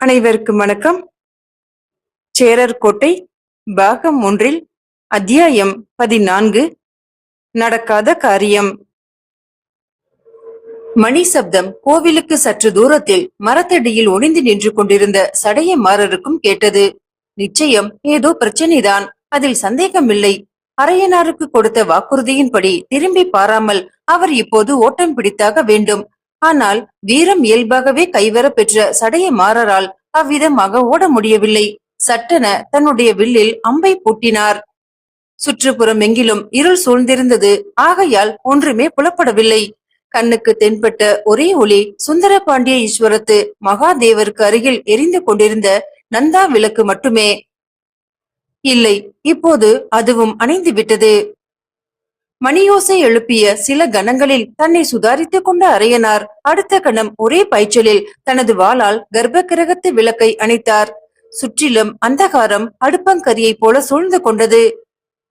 அனைவருக்கும் வணக்கம். சேரர் கோட்டை பாகம் ஒன்றில் அத்தியாயம் பதினான்கு நடக்காத காரியம். மணி சப்தம் கோவிலுக்கு சற்று தூரத்தில் மரத்தடியில் ஒளிந்து நின்று கொண்டிருந்த சடையமாரருக்கும் கேட்டது. நிச்சயம் ஏதோ பிரச்சனைதான் அதில் சந்தேகமில்லை. அரையனாருக்கு கொடுத்த வாக்குறுதியின்படி திரும்பி பாராமல் அவர் இப்போது ஓட்டம் பிடித்தாக வேண்டும். ஆனால் வீரம் இயல்பாகவே கைவர பெற்ற சடைய மாறரால் அவ்விதமாக ஓட முடியவில்லை. சட்டென தன்னுடைய வில்லில் அம்பை பூட்டினார். சுற்றுப்புறம் எங்கிலும் இருள் சூழ்ந்திருந்தது. ஆகையால் ஒன்றுமே புலப்படவில்லை. கண்ணுக்கு தென்பட்ட ஒரே ஒளி சுந்தர பாண்டிய ஈஸ்வரத்து மகாதேவருக்கு அருகில் எரிந்து கொண்டிருந்த நந்தா விளக்கு மட்டுமே. இல்லை இப்போது அதுவும் அணைந்து விட்டது. மணியோசை எழுப்பிய சில கணங்களில் தன்னை சுதாரித்துக் கொண்ட அரையனார் அடுத்த கணம் ஒரே பாய்ச்சலில் தனது வாளால் கர்ப்ப கிரகத்து விளக்கை அணைத்தார். சுற்றிலும் அந்தகாரம் அடுப்பங்கரியைப் போல சூழ்ந்து கொண்டது.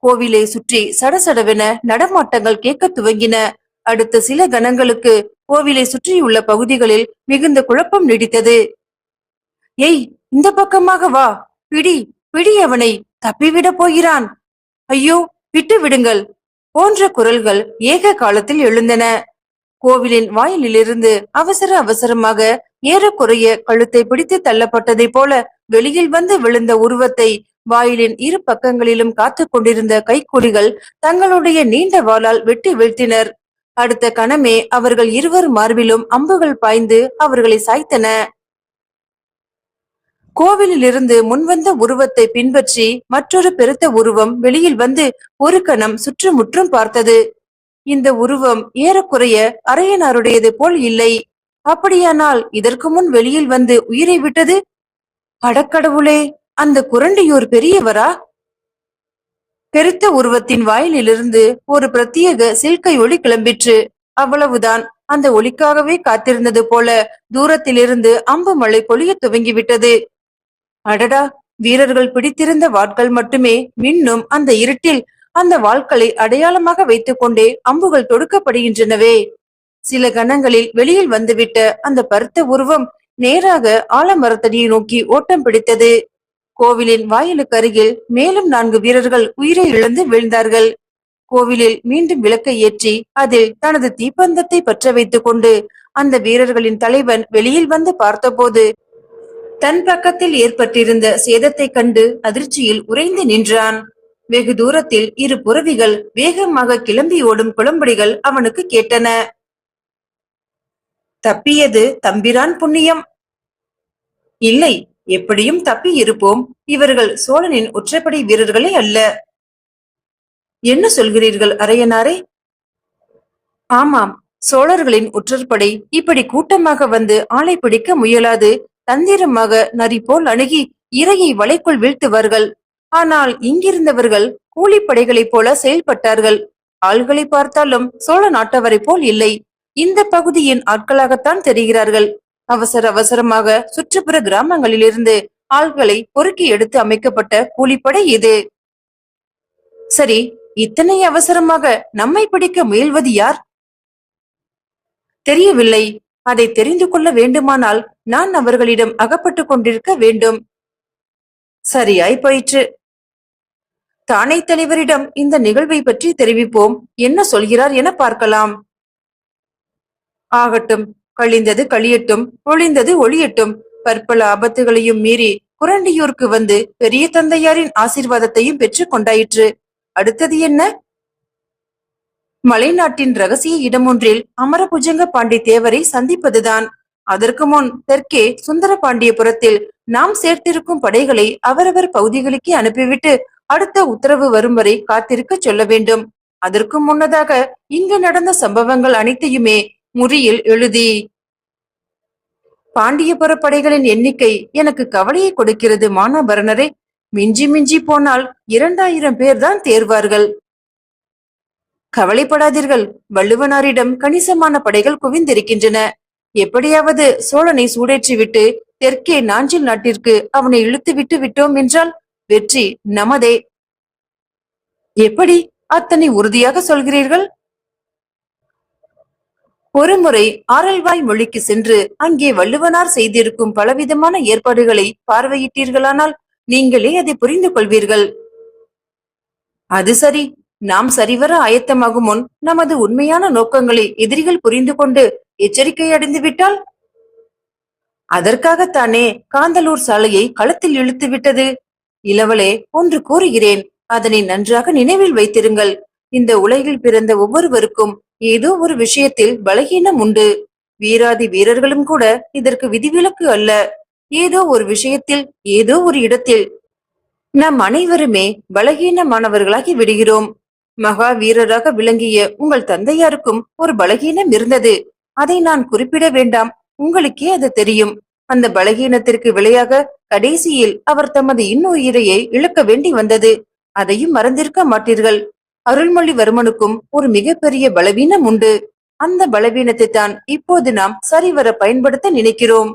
கோவிலை சுற்றி சடசடவென நடமாட்டங்கள் கேட்க துவங்கின. அடுத்த சில கணங்களுக்கு கோவிலை சுற்றியுள்ள பகுதிகளில் மிகுந்த குழப்பம் நீடித்தது. ஏய் இந்த பக்கமாக வா. பிடி பிடி அவனை தப்பிவிடப் போகிறான். ஐயோ விட்டு விடுங்கள் போன்ற குரல்கள் ஏக காலத்தில் எழுந்தன. கோவிலின் வாயிலிலிருந்து அவசர அவசரமாக ஏறக்குறைய கழுத்தை பிடித்து தள்ளப்பட்டதை போல வெளியில் வந்து விழுந்த உருவத்தை வாயிலின் இரு பக்கங்களிலும் காத்து கொண்டிருந்த கைக்குடிகள் தங்களுடைய நீண்ட வாளால் வெட்டி வீழ்த்தினர். அடுத்த கணமே அவர்கள் இருவர் மார்பிலும் அம்புகள் பாய்ந்து அவர்களை சாய்த்தன. கோவிலிலிருந்து முன்வந்த உருவத்தை பின்பற்றி மற்றொரு பெருத்த உருவம் வெளியில் வந்து ஒரு கணம் சுற்றுமுற்றும் பார்த்தது. இந்த உருவம் ஏறக்குறைய அரையனாருடையது போல் இல்லை. அப்படியானால் இதற்கு முன் வெளியில் வந்து உயிரை விட்டது? அடக்கடவுளே அந்த குரண்டியூர் பெரியவரா? பெருத்த உருவத்தின் வாயிலிருந்து ஒரு பிரத்யேக சில்கை ஒளி கிளம்பிற்று. அவ்வளவுதான் அந்த ஒளிக்காகவே காத்திருந்தது போல தூரத்திலிருந்து அம்பு மழை பொழிய துவங்கிவிட்டது. அடடா வீரர்கள் பிடித்திருந்த வாட்கள் மட்டுமே மின்னும் அந்த இருட்டில். அந்த வாள்களை அடையாளமாக வைத்துக் கொண்டே அம்புகள் தொடுக்கப்படுகின்றனவே. சில கணங்களில் வெளியில் வந்துவிட்ட அந்த பருத்த உருவம் நேராக ஆலமரத்தடியை நோக்கி ஓட்டம் பிடித்தது. கோவிலின் வாயிலுக்கு அருகில் மேலும் நான்கு வீரர்கள் உயிரை இழந்து வீழ்ந்தார்கள். கோவிலில் மீண்டும் விளக்கை ஏற்றி அதில் தனது தீப்பந்தத்தை பற்ற வைத்துக் கொண்டு அந்த வீரர்களின் தலைவன் வெளியில் வந்து பார்த்தபோது தன் பக்கத்தில் ஏற்பட்டிருந்த சேதத்தைக் கண்டு அதிர்ச்சியில் உறைந்து நின்றான். வெகு தூரத்தில் இரு புறவிகள் வேகமாக கிளம்பி ஓடும் குளம்படிகள் அவனுக்கு கேட்டன. தப்பியது தம்பிரான் புண்ணியம். இல்லை எப்படியும் தப்பி இருப்போம். இவர்கள் சோழனின் ஒற்றைப்படை வீரர்களே அல்ல. என்ன சொல்கிறீர்கள் அரையனாரே? ஆமாம் சோழர்களின் ஒற்றற்படை இப்படி கூட்டமாக வந்து ஆளை பிடிக்க முயலாது. தந்திரமாக நரி போல் அணுகி இரையை வலைக்குள் வீழ்த்துவார்கள். ஆனால் இங்கிருந்தவர்கள் கூலிப்படைகளைப் போல செயல்பட்டார்கள். ஆள்களை பார்த்தாலும் சோழ நாட்டவரை போல் இல்லை. இந்த பகுதியின் ஆட்களாகத்தான் தெரிகிறார்கள். அவசர அவசரமாக சுற்றுப்புற கிராமங்களிலிருந்து ஆள்களை பொறுக்கி எடுத்து அமைக்கப்பட்ட கூலிப்படை இது. சரி இத்தனை அவசரமாக நம்மை பிடிக்க முயல்வது யார்? தெரியவில்லை. அதை தெரிந்து கொள்ள வேண்டுமானால் நான் அவர்களிடம் அகப்பட்டுக் கொண்டிருக்க வேண்டும். சரியாய் போயிற்று. தானே தலைவரிடம் இந்த நிகழ்வை பற்றி தெரிவிப்போம். என்ன சொல்கிறார் என பார்க்கலாம். ஆகட்டும் கழிந்தது கழியட்டும் ஒளிந்தது ஒளியட்டும் பற்பல ஆபத்துகளையும் மீறி குரண்டியூருக்கு வந்து பெரிய தந்தையாரின் ஆசீர்வாதத்தையும் பெற்று கொண்டாயிற்று. அடுத்தது என்ன? மலைநாட்டின் ரகசிய இடமொன்றில் அமரபுஜங்க பாண்டி தேவரை சந்திப்பதுதான். அதற்கு முன் தெற்கே சுந்தர பாண்டியபுரத்தில் நாம் சேர்த்திருக்கும் படைகளை அவரவர் பகுதிகளுக்கே அனுப்பிவிட்டு அடுத்த உத்தரவு வரும் வரை காத்திருக்க சொல்ல வேண்டும். அதற்கு முன்னதாக இங்கு நடந்த சம்பவங்கள் அனைத்தையுமே முறியில் எழுதி. பாண்டியபுர படைகளின் எண்ணிக்கை எனக்கு கவலையை கொடுக்கிறது மானாபரணரே. மிஞ்சி மிஞ்சி போனால் இரண்டாயிரம் பேர் தான் தேர்வார்கள். கவலைப்படாதீர்கள். வள்ளுவனாரிடம் கணிசமான படைகள் குவிந்திருக்கின்றன. எப்படியாவது சோழனை சூடேற்றிவிட்டு தெற்கே நாஞ்சில் நாட்டிற்கு அவனை இழுத்து விட்டு விட்டோம் என்றால் வெற்றி நமதே. எப்படி அத்தனை உறுதியாக சொல்கிறீர்கள்? ஒருமுறை ஆரல்வாய் மொழிக்கு சென்று அங்கே வள்ளுவனார் செய்திருக்கும் பலவிதமான ஏற்பாடுகளை பார்வையிட்டீர்களானால் நீங்களே அதை புரிந்து கொள்வீர்கள். அது சரி. நாம் சரிவர ஆயத்தமாகும் முன் நமது உண்மையான நோக்கங்களை எதிரிகள் புரிந்து கொண்டு எச்சரிக்கை அடைந்து விட்டால்? அதற்காகத்தானே காந்தலூர் சாலையை களத்தில் இழுத்து விட்டது. இளவலே ஒன்று கூறுகிறேன். அதனை நன்றாக நினைவில் வைத்திருங்கள். இந்த உலகில் பிறந்த ஒவ்வொருவருக்கும் ஏதோ ஒரு விஷயத்தில் பலகீனம் உண்டு. வீராதி வீரர்களும் கூட இதற்கு விதிவிலக்கு அல்ல. ஏதோ ஒரு விஷயத்தில் ஏதோ ஒரு இடத்தில். நம் அனைவருமே பலகீனமானவர்களாகி விடுகிறோம். மகா வீரராக விளங்கிய உங்கள் தந்தையாருக்கும் ஒரு பலகீனம் இருந்தது. அதை நான் குறிப்பிட வேண்டாம். உங்களுக்கே அது தெரியும். அந்த பலகீனத்திற்கு விளையாக கடைசியில் அவர் தமது இன்னுயிரையை இழக்க வேண்டி வந்தது. அதையும் மறந்திருக்க மாட்டீர்கள். அருள்மொழிவர்மனுக்கும் ஒரு மிகப்பெரிய பலவீனம் உண்டு. அந்த பலவீனத்தை தான் இப்போது நாம் சரிவர பயன்படுத்த நினைக்கிறோம்.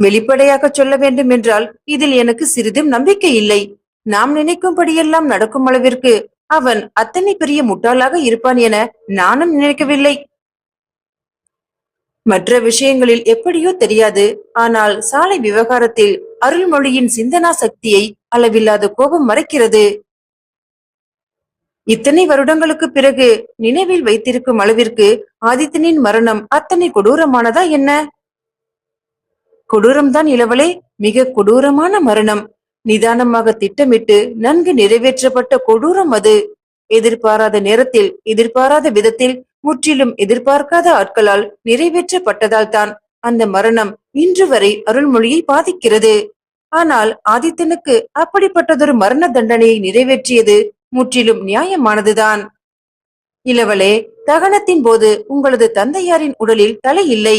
வெளிப்படையாக சொல்ல வேண்டும் என்றால் இதில் எனக்கு சிறிதும் நம்பிக்கை இல்லை. நாம் நினைக்கும்படியெல்லாம் நடக்கும் அளவிற்கு அவன் அத்தனை பெரிய முட்டாளாக இருப்பான் என நானும் நினைக்கவில்லை. மற்ற விஷயங்களில் எப்படியோ தெரியாது. ஆனால் சாலை விவகாரத்தில் அருள்மொழியின் சிந்தனா சக்தியை அளவில்லாத கோபம் மறைக்கிறது. இத்தனை வருடங்களுக்கு பிறகு நினைவில் வைத்திருக்கும் அளவிற்கு ஆதித்தனின் மரணம் அத்தனை கொடூரமானதா என்ன? கொடூரம்தான் இளவலே மிக கொடூரமான மரணம். நிதானமாக திட்டமிட்டு நன்கு நிறைவேற்றப்பட்ட கொடூரம் அது. எதிர்பாராத நேரத்தில் எதிர்பாராத விதத்தில் முற்றிலும் எதிர்பார்க்காத ஆட்களால் நிறைவேற்றப்பட்டதால் தான் அந்த மரணம் இன்று வரை அருள்மொழியை பாதிக்கிறது. ஆனால் ஆதித்தனுக்கு அப்படிப்பட்டதொரு மரண தண்டனையை நிறைவேற்றியது முற்றிலும் நியாயமானதுதான். இளவலே தகனத்தின் போது உங்களது தந்தையாரின் உடலில் தலை இல்லை.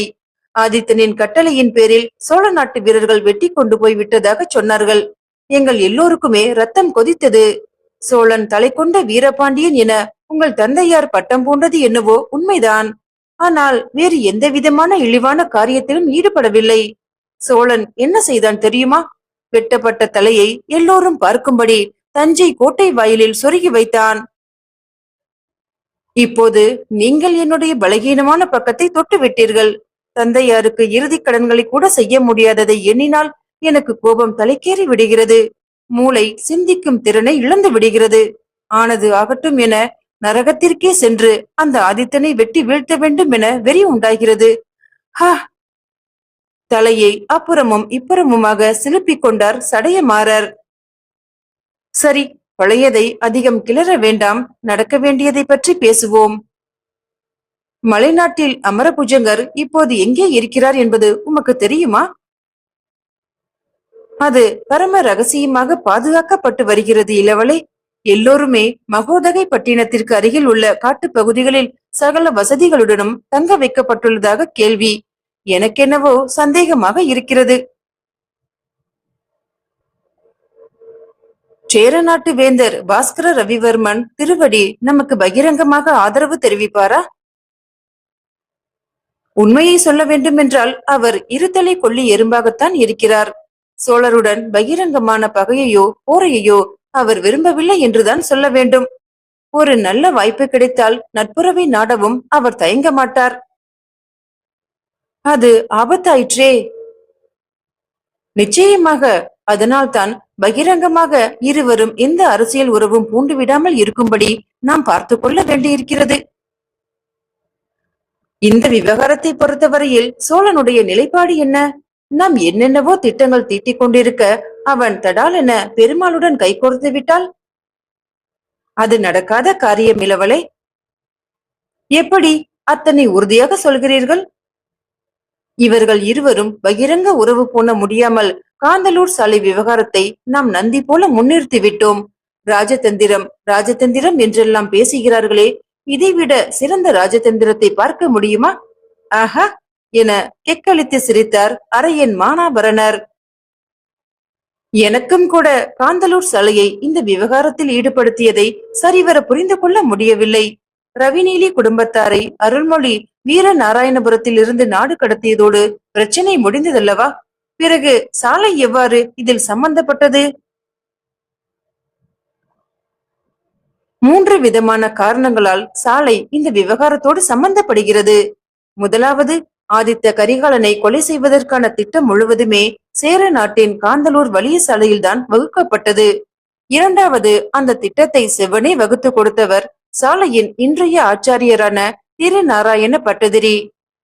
ஆதித்தனின் கட்டளையின் பேரில் சோழ நாட்டு வீரர்கள் வெட்டி கொண்டு போய் விட்டதாக சொன்னார்கள். எங்கள் எல்லோருக்குமே ரத்தம் கொதித்தது. சோழன் தலை கொண்ட வீரபாண்டியன் என உங்கள் தந்தையார் பட்டம் போன்றது என்னவோ உண்மைதான். ஆனால் வேறு எந்த விதமான இழிவான காரியத்திலும் ஈடுபடவில்லை. சோழன் என்ன செய்தான் தெரியுமா? வெட்டப்பட்ட தலையை எல்லோரும் பார்க்கும்படி தஞ்சை கோட்டை வாயிலில் சொருகி வைத்தான். இப்போது நீங்கள் என்னுடைய பலகீனமான பக்கத்தை தொட்டு விட்டீர்கள் தந்தையாருக்கு இறுதி கடன்களை கூட செய்ய முடியாததை எண்ணினால் எனக்கு கோபம் தலைக்கேறி விடுகிறது. மூளை சிந்திக்கும் திறனை இழந்து விடுகிறது. ஆனது ஆகட்டும் என நரகத்திற்கே சென்று அந்த ஆதித்தனை வெட்டி வீழ்த்த வேண்டும் என வெறி உண்டாகிறது. ஹா! தலையை அப்புறமும் இப்புறமுமாக சிலுப்பிக் கொண்டார் சடையமாறர் சரி பழையதை அதிகம் கிளற வேண்டாம். நடக்க வேண்டியதை பற்றி பேசுவோம். மலைநாட்டில் அமரபுஜங்கர் இப்போது எங்கே இருக்கிறார் என்பது உமக்கு தெரியுமா? அது பரம ரகசியமாக பாதுகாக்கப்பட்டு வருகிறது இளவலே. எல்லோருமே மகோதகை பட்டினத்திற்கு அருகில் உள்ள காட்டுப் பகுதிகளில் சகல வசதிகளுடனும் தங்க வைக்கப்பட்டுள்ளதாக கேள்வி. எனக்கென்னவோ சந்தேகமாக இருக்கிறது. சேர நாட்டு வேந்தர் பாஸ்கர ரவிவர்மன் திருவடி நமக்கு பகிரங்கமாக ஆதரவு தெரிவிப்பாரா? உண்மையை சொல்ல வேண்டுமென்றால் அவர் இருத்தலை கொள்ளி எறும்பாகத்தான் இருக்கிறார். சோழருடன் பகிரங்கமான பகையையோ போரையையோ அவர் விரும்பவில்லை என்றுதான் சொல்ல வேண்டும். ஒரு நல்ல வாய்ப்பு கிடைத்தால் நட்புறவை நாடவும் அவர் தயங்க மாட்டார். அது ஆபத்தாயிற்றே. நிச்சயமாக அதனால்தான் பகிரங்கமாக இருவரும் எந்த அரசியல் உறவும் பூண்டு விடாமல் இருக்கும்படி நாம் பார்த்து கொள்ள வேண்டியிருக்கிறது. இந்த விவகாரத்தை பொறுத்தவரையில் சோழனுடைய நிலைப்பாடு என்ன? நாம் என்னென்னவோ திட்டங்கள் தீட்டிக் கொண்டிருக்க அவன் தடால் என பெருமாளுடன் கைகோர்த்து விட்டால் அது நடக்காத காரியம் இளவலை. எப்படி அத்தனை உறுதியாக சொல்கிறீர்கள்? இவர்கள் இருவரும் பகிரங்க உறவு போன முடியாமல் காந்தலூர் சாலை விவகாரத்தை நாம் நந்தி போல முன்னிறுத்தி விட்டோம். ராஜதந்திரம் ராஜதந்திரம் என்றெல்லாம் பேசுகிறார்களே இதைவிட சிறந்த ராஜதந்திரத்தை பார்க்க முடியுமா? ஆஹா! என கெக்களித்து சிரித்தார் அரையன் மானாபரணர். எனக்கும் கூட காந்தலூர் சாலையை இந்த விவகாரத்தில் ஈடுபடுத்தியதை சரிவர புரிந்து கொள்ள முடியவில்லை. ரவிநீலி குடும்பத்தாரை அருள்மொழி வீர நாராயணபுரத்தில் இருந்து நாடு கடத்தியதோடு பிரச்சனை முடிந்ததல்லவா? பிறகு சாலை எவ்வாறு இதில் சம்பந்தப்பட்டது? மூன்று விதமான காரணங்களால் சாலை இந்த விவகாரத்தோடு சம்பந்தப்படுகிறது. முதலாவது ஆதித்த கரிகாலனை கொலை செய்வதற்கான திட்டம் முழுவதுமே சேர நாட்டின் காந்தலூர் வலிய சாலையில்தான் வகுக்கப்பட்டது. இரண்டாவது அந்த திட்டத்தை செவ்வனே வகுத்து கொடுத்தவர் சாலையின் இன்றைய ஆச்சாரியரான திருநாராயண பட்டதிரி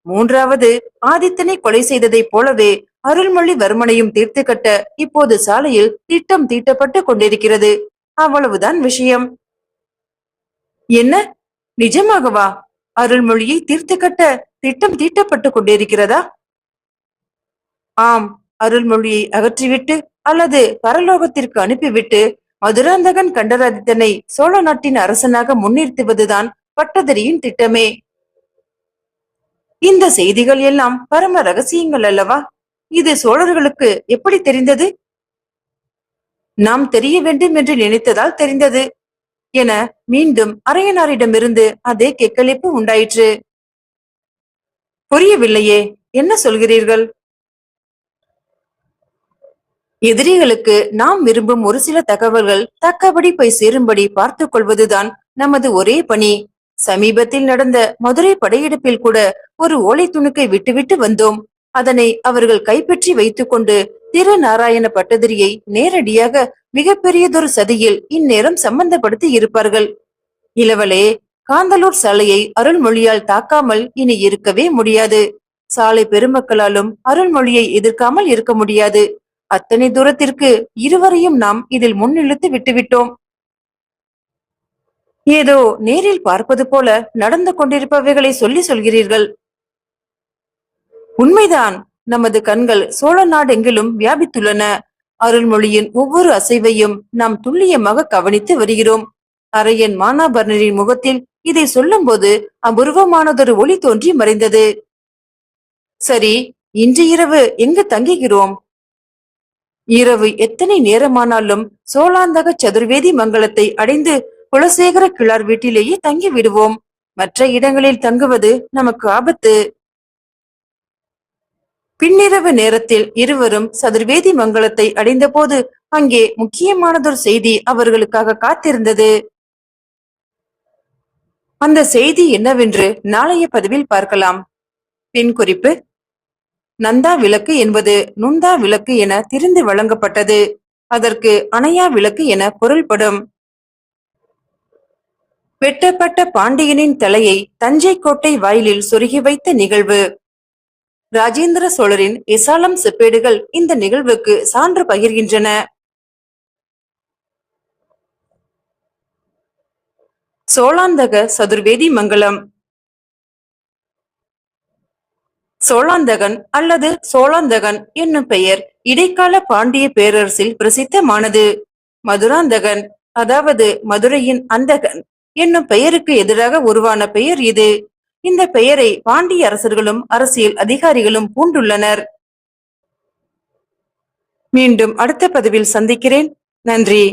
மூன்றாவது ஆதித்தனை கொலை செய்ததைப் போலவே அருள்மொழிவர்மனையும் தீர்த்து கட்ட இப்போது சாலையில் திட்டம் தீட்டப்பட்டு கொண்டிருக்கிறது. அவ்வளவுதான் விஷயம். என்ன? நிஜமாகவா? அருள்மொழியை தீர்த்து கட்ட திட்டம் தீட்டப்பட்டு கொண்டிருக்கிறதா? ஆம் அருள்மொழியை அகற்றிவிட்டு அல்லது பரலோகத்திற்கு அனுப்பிவிட்டு மதுராந்தகன் கண்டராதித்தனை சோழ நாட்டின் அரசனாக முன்னிறுத்துவதுதான் பட்டதிரியின் திட்டமே. இந்த செய்திகள் எல்லாம் பரம ரகசியங்கள் அல்லவா? இது சோழர்களுக்கு எப்படி தெரிந்தது? நாம் தெரிய வேண்டும் என்று நினைத்ததால் தெரிந்தது. என மீண்டும் அரையனாரிடமிருந்து அதே கெக்களிப்பு உண்டாயிற்று. புரியவில்லையே. என்ன சொல்கிறீர்கள்? எதிரிகளுக்கு நாம் விரும்பும் ஒரு சில தகவல்கள் தக்கபடி போய் சேரும்படி பார்த்துக் கொள்வதுதான் நமது ஒரே பணி. சமீபத்தில் நடந்த மதுரை படையெடுப்பில் கூட ஒரு ஓலை துணுக்கை விட்டுவிட்டு வந்தோம். அதனை அவர்கள் கைப்பற்றி வைத்துக்கொண்டு திருநாராயண பட்டதிரியை நேரடியாக மிகப்பெரியதொரு சதியில் இந்நேரம் சம்பந்தப்படுத்தி இருப்பார்கள். இளவலே காந்தலூர் சாலையை அருள்மொழியால் தாக்காமல் இனி இருக்கவே முடியாது. சாலை பெருமக்களாலும் அருள்மொழியை எதிர்க்காமல் இருக்க முடியாது. அத்தனை தூரத்திற்கு இருவரையும் நாம் இதில் முன்னிழுத்து விட்டுவிட்டோம். ஏதோ நேரில் பார்ப்பது போல நடந்து கொண்டிருப்பவைகளை சொல்லி சொல்கிறீர்கள். உண்மைதான் நமது கண்கள் சோழ நாடெங்கிலும் வியாபித்துள்ளன. அருள்மொழியின் ஒவ்வொரு அசைவையும் நாம் துல்லியமாக கவனித்து வருகிறோம். அரையன் மானாபர்ணரின் முகத்தில் இதை சொல்லும்போது அபூர்வமானதொரு ஒளி தோன்றி மறைந்தது. சரி இன்று இரவு எங்கு தங்குகிறோம்? இரவு எத்தனை நேரமானாலும் சோழாந்தக சதுர்வேதி மங்கலத்தை அடைந்து குலசேகர கிழார் வீட்டிலேயே தங்கி விடுவோம். மற்ற இடங்களில் தங்குவது நமக்கு ஆபத்து. பின்னிரவு நேரத்தில் இருவரும் சதுர்வேதி மங்கலத்தை அடைந்தபோது அங்கே முக்கியமானதொரு செய்தி அவர்களுக்காக காத்திருந்தது. அந்த செய்தி என்னவென்று நாளைய பதிவில் பார்க்கலாம். பின் குறிப்பு நந்தா விளக்கு என்பது நுந்தா விளக்கு என திரிந்து வழங்கப்பட்டது. அதற்கு அணையா விளக்கு என பொருள்படும். வெட்டப்பட்ட பாண்டியனின் தலையை தஞ்சை கோட்டை வாயிலில் சொருகி வைத்த நிகழ்வு. ராஜேந்திர சோழரின் இசாலம் செப்பேடுகள் இந்த நிகழ்வுக்கு சான்று பகிர்கின்றன. சோழாந்தக சதுர்வேதி மங்கலம் சோழாந்தகன் அல்லது சோழாந்தகன் என்னும் பெயர் இடைக்கால பாண்டிய பேரரசில் பிரசித்தமானது. மதுராந்தகன் அதாவது மதுரையின் அந்தகன் என்னும் பெயருக்கு எதிராக உருவான பெயர் இது. இந்த பெயரை பாண்டிய அரசர்களும் அரசியல் அதிகாரிகளும் பூண்டுள்ளனர். மீண்டும் அடுத்த பதிவில் சந்திக்கிறேன். நன்றி.